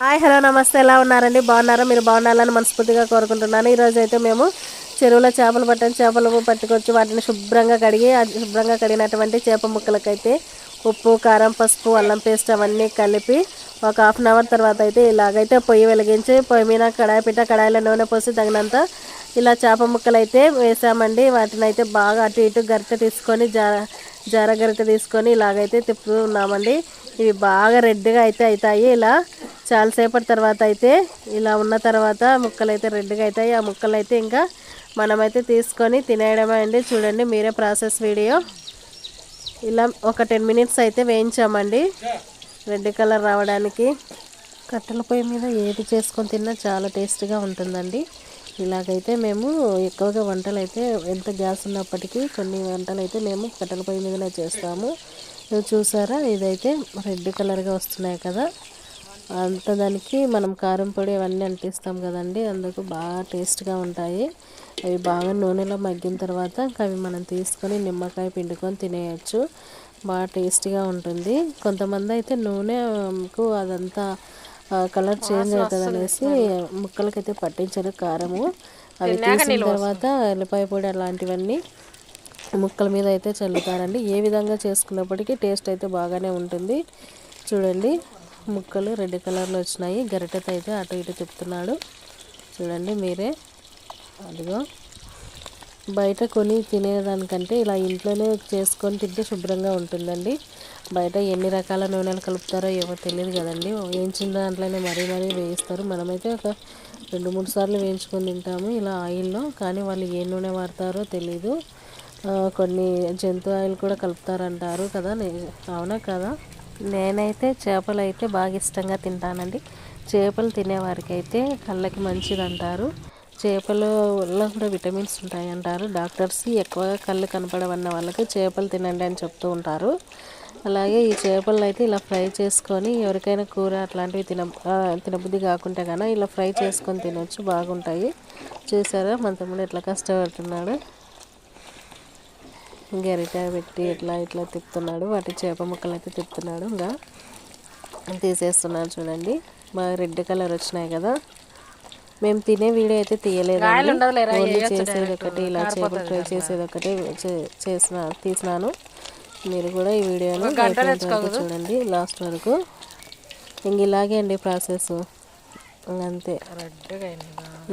Hi hello నమస్తే. ఎలా ఉన్నారండి? బాగున్నారా? మీరు బాగున్నారని మనస్ఫూర్తిగా కోరుకుంటున్నాను. ఈరోజు అయితే మేము చెరువులో చేపలు పట్టని చేపలు పట్టుకొచ్చి వాటిని శుభ్రంగా కడిగి శుభ్రంగా కడిగినటువంటి చేప ముక్కలకైతే ఉప్పు కారం పసుపు అల్లం పేస్ట్ అవన్నీ కలిపి ఒక హాఫ్ అన్ అవర్ తర్వాత అయితే ఇలాగైతే పొయ్యి వెలిగించి పొయ్యి మీద కడాయి పెట్ట కడాయిలో నూనె పోసి తగినంత ఇలా చేప ముక్కలు అయితే వేసామండి. వాటిని అయితే బాగా అటు ఇటు గరిక తీసుకొని జా జార గరిటె తీసుకొని ఇలాగైతే తిప్పుతూ ఉన్నామండి ఇవి బాగా రెడ్గా అయితే అవుతాయి. ఇలా చాలాసేపటి తర్వాత అయితే ఇలా ఉన్న తర్వాత ముక్కలు అయితే రెడ్గా అవుతాయి ఆ ముక్కలు అయితే ఇంకా మనమైతే తీసుకొని తినేయడమే అండి. చూడండి మీరే ప్రాసెస్ వీడియో. ఇలా ఒక టెన్ మినిట్స్ అయితే వేయించామండి. రెడ్ కలర్ రావడానికి. కట్టెల పొయ్యి మీద ఏది చేసుకొని తిన్నా చాలా టేస్ట్గా ఉంటుందండి. ఇలాగైతే మేము ఎక్కువగా వంటలు అయితే ఎంత గ్యాస్ ఉన్నప్పటికీ కొన్ని వంటలు అయితే మేము కట్టెల పొయ్యి మీదనే చేస్తాము. చూసారా? ఇదైతే రెడ్ కలర్గా వస్తున్నాయి కదా. అంత దానికి మనం కారం పొడి అవన్నీ అంటిస్తాం కదండి. అందుకు బాగా టేస్ట్గా ఉంటాయి. అవి బాగా నూనెలో మగ్గిన తర్వాత ఇంకా అవి మనం తీసుకొని నిమ్మకాయ పిండుకొని తినేయచ్చు. బాగా టేస్టీగా ఉంటుంది. కొంతమంది అయితే నూనెకు అదంతా కలర్ చేంజ్ అవుతుంది అనేసి ముక్కలకైతే పట్టించరు కారము. అవి తీసిన తర్వాత ఎల్లిపాయ పొడి అలాంటివన్నీ ముక్కల మీద అయితే చల్లుతారండి. ఏ విధంగా చేసుకున్నప్పటికీ టేస్ట్ అయితే బాగానే ఉంటుంది. చూడండి. ముక్కలు రెడ్ కలర్లో వచ్చినాయి. గరిటెతో అయితే అటు ఇటు తిప్పుతున్నాడు. చూడండి మీరే. అదిగో. బయట కొని తినేదానికంటే ఇలా ఇంట్లోనే చేసుకొని తింటే శుభ్రంగా ఉంటుందండి. బయట ఎన్ని రకాల నూనెలు కలుపుతారో ఏవో తెలియదు కదండి. వేయించిన దాంట్లోనే మరీ మరీ వేయిస్తారు. మనమైతే ఒక రెండు మూడు సార్లు వేయించుకొని తింటాము ఇలా ఆయిల్లో. కానీ వాళ్ళు ఏ నూనె వాడతారో తెలీదు. కొన్ని జంతు ఆయిల్ కూడా కలుపుతారంటారు కదా. అవునా కదా? నేనైతే చేపలు అయితే బాగా ఇష్టంగా తింటానండి. చేపలు తినేవారికి అయితే కళ్ళకి మంచిది అంటారు చేపలలో కూడా విటమిన్స్ ఉంటాయి అంటారు డాక్టర్స్ ఎక్కువగా కళ్ళు కనపడవన్న వాళ్ళకి చేపలు తినండి అని చెప్తూ ఉంటారు. అలాగే ఈ చేపలను అయితే ఇలా ఫ్రై చేసుకొని ఎవరికైనా కూర అట్లాంటివి తిన తినబుద్ధి కాకుంటే కానీ ఇలా ఫ్రై చేసుకొని తినొచ్చు బాగుంటాయి. చూసారా? మన తమ్ముడు ఎట్లా కష్టపడుతున్నాడు. గరిట పెట్టి ఇట్లా ఇట్లా తిప్పుతున్నాడు వాటి చేప ముక్కలు అయితే తిప్పుతున్నాడు. ఇంకా తీసేస్తున్నాడు చూడండి. బాగా రెడ్ కలర్ వచ్చినాయి కదా. మేము తినే వీడియో అయితే తీయలేదు ఓన్లీ చేసేది ఒకటి ఇలా చేపలు ఫ్రై చేసేది ఒకటి చేసిన తీసినాను. మీరు కూడా ఈ వీడియోని చూడండి లాస్ట్ వరకు. ఇంక ఇలాగే అండి ప్రాసెస్. అంతే.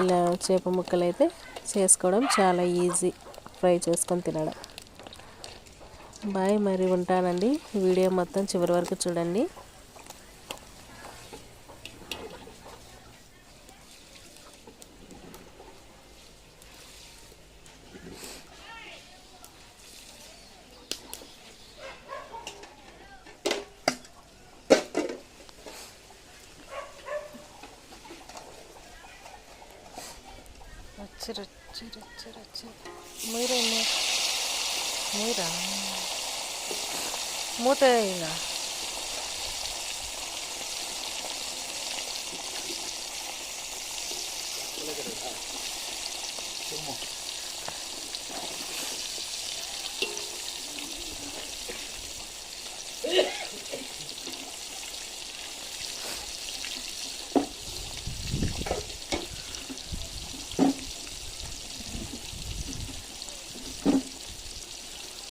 ఇలా చేప ముక్కలు అయితే చేసుకోవడం చాలా ఈజీ ఫ్రై చేసుకొని తినడం. బాయ్ మరి ఉంటానండి. వీడియో మొత్తం చివరి వరకు చూడండి. మీరు 没得，没得一个